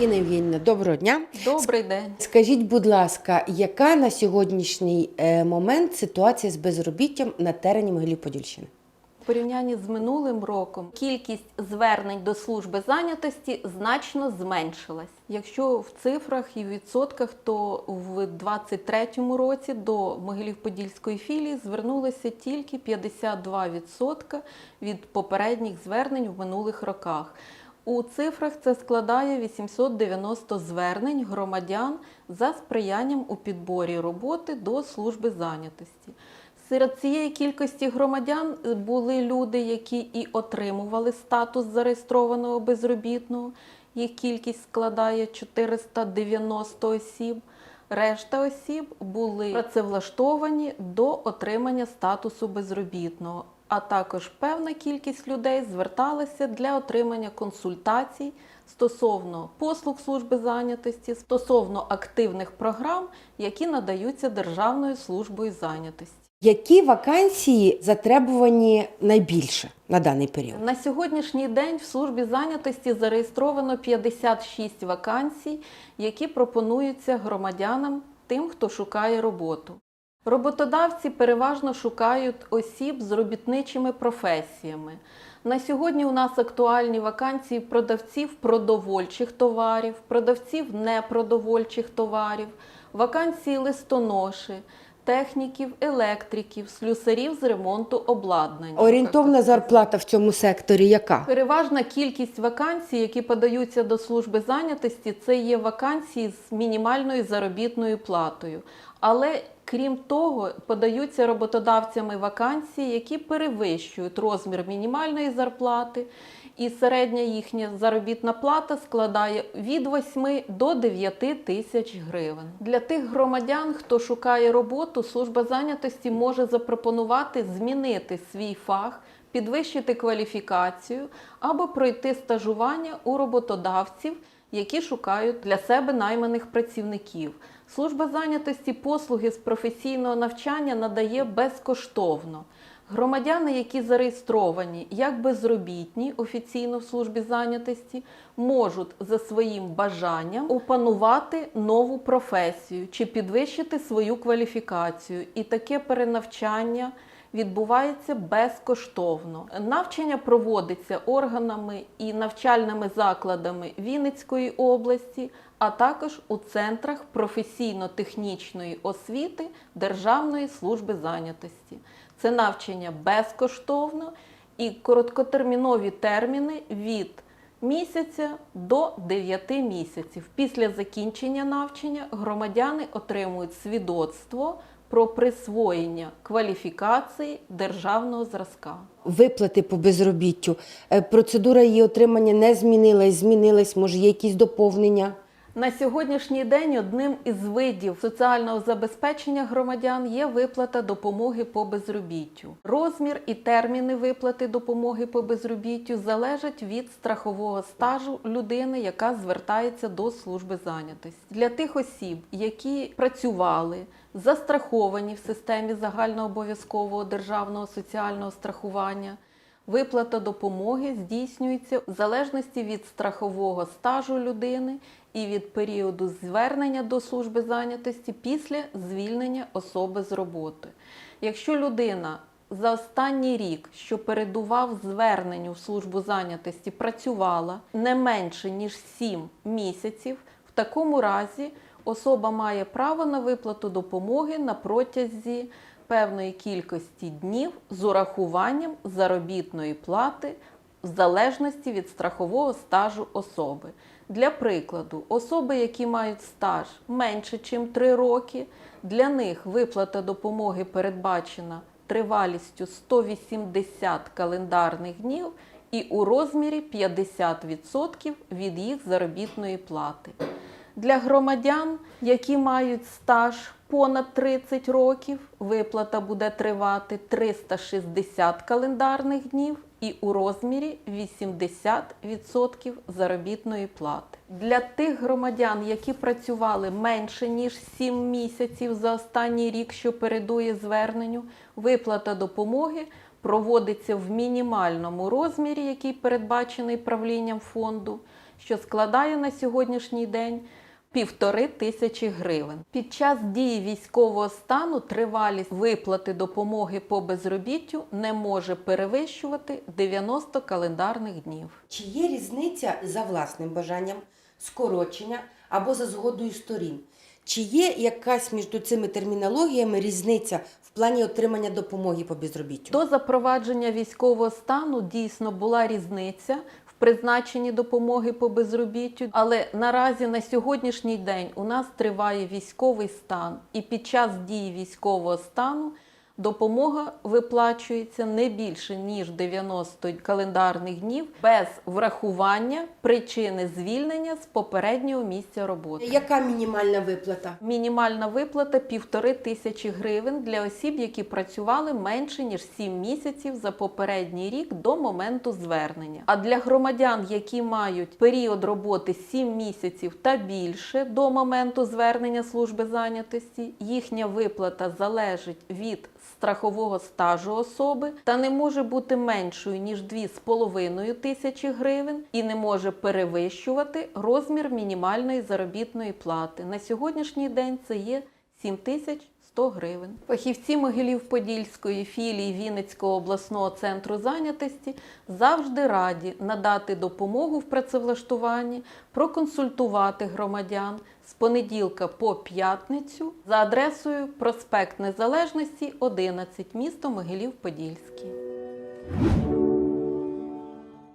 Інна Євгенівна, доброго дня. Добрий день. Скажіть, будь ласка, яка на сьогоднішній е, момент ситуація з безробіттям на терені Могилів-Подільщини? В порівнянні з минулим роком кількість звернень до служби зайнятості значно зменшилась. Якщо в цифрах і в відсотках, то в 2023 році до Могилів-Подільської філії звернулося тільки 52% від попередніх звернень в минулих роках. У цифрах це складає 890 звернень громадян за сприянням у підборі роботи до служби зайнятості. Серед цієї кількості громадян були люди, які і отримували статус зареєстрованого безробітного. Їх кількість складає 490 осіб. Решта осіб були працевлаштовані до отримання статусу безробітного, а також певна кількість людей зверталася для отримання консультацій стосовно послуг служби зайнятості, стосовно активних програм, які надаються Державною службою зайнятості. Які вакансії затребувані найбільше на даний період? На сьогоднішній день в службі зайнятості зареєстровано 56 вакансій, які пропонуються громадянам тим, хто шукає роботу. Роботодавці переважно шукають осіб з робітничими професіями. На сьогодні у нас актуальні вакансії продавців продовольчих товарів, продавців непродовольчих товарів, вакансії листоноші, техніків, електриків, слюсарів з ремонту обладнання. Орієнтовна зарплата в цьому секторі яка? Переважна кількість вакансій, які подаються до служби зайнятості, це є вакансії з мінімальною заробітною платою. Але крім того, подаються роботодавцями вакансії, які перевищують розмір мінімальної зарплати, і середня їхня заробітна плата складає від 8 до 9 тисяч гривень. Для тих громадян, хто шукає роботу, служба зайнятості може запропонувати змінити свій фах підвищити кваліфікацію або пройти стажування у роботодавців, які шукають для себе найманих працівників. Служба зайнятості послуги з професійного навчання надає безкоштовно. Громадяни, які зареєстровані як безробітні офіційно в службі зайнятості, можуть за своїм бажанням опанувати нову професію чи підвищити свою кваліфікацію. І таке перенавчання відбувається безкоштовно. Навчання проводиться органами і навчальними закладами Вінницької області, а також у центрах професійно-технічної освіти Державної служби зайнятості. Це навчання безкоштовно і короткотермінові терміни від місяця до 9 місяців. Після закінчення навчання громадяни отримують свідоцтво про присвоєння кваліфікації державного зразка. Виплати по безробіттю. Е, Процедура її отримання не змінилась, змінилась, може, є якісь доповнення? На сьогоднішній день одним із видів соціального забезпечення громадян є виплата допомоги по безробіттю. Розмір і терміни виплати допомоги по безробіттю залежать від страхового стажу людини, яка звертається до служби зайнятості. Для тих осіб, які працювали, застраховані в системі загальнообов'язкового державного соціального страхування. Виплата допомоги здійснюється в залежності від страхового стажу людини і від періоду звернення до служби зайнятості після звільнення особи з роботи. Якщо людина за останній рік, що передував зверненню в службу зайнятості, працювала не менше ніж 7 місяців, в такому разі особа має право на виплату допомоги на протязі певної кількості днів з урахуванням заробітної плати в залежності від страхового стажу особи. Для прикладу, особи, які мають стаж менше, ніж 3 роки, для них виплата допомоги передбачена тривалістю 180 календарних днів і у розмірі 50% від їх заробітної плати. Для громадян, які мають стаж понад 30 років, виплата буде тривати 360 календарних днів і у розмірі 80% заробітної плати. Для тих громадян, які працювали менше ніж 7 місяців за останній рік, що передує зверненню, виплата допомоги проводиться в мінімальному розмірі, який передбачений правлінням фонду, що складає на сьогоднішній день півтори тисячі гривень. Під час дії військового стану тривалість виплати допомоги по безробіттю не може перевищувати 90 календарних днів. Чи є різниця за власним бажанням, скорочення або за згодою сторін? Чи є якась між цими термінологіями різниця в плані отримання допомоги по безробіттю? До запровадження військового стану дійсно була різниця в призначенні допомоги по безробіттю, але наразі на сьогоднішній день у нас триває військовий стан, і під час дії військового стану допомога виплачується не більше ніж 90 календарних днів без врахування причини звільнення з попереднього місця роботи. Яка мінімальна виплата? Мінімальна виплата півтори тисячі гривень для осіб, які працювали менше ніж 7 місяців за попередній рік до моменту звернення. А для громадян, які мають період роботи 7 місяців та більше до моменту звернення служби зайнятості, їхня виплата залежить від страхового стажу особи та не може бути меншою ніж 2,5 тисячі гривень і не може перевищувати розмір мінімальної заробітної плати. На сьогоднішній день це є 7 тисяч 100 гривень. Фахівці Могилів-Подільської філії Вінницького обласного центру зайнятості завжди раді надати допомогу в працевлаштуванні, проконсультувати громадян з понеділка по п'ятницю за адресою проспект Незалежності 11, місто Могилів-Подільський.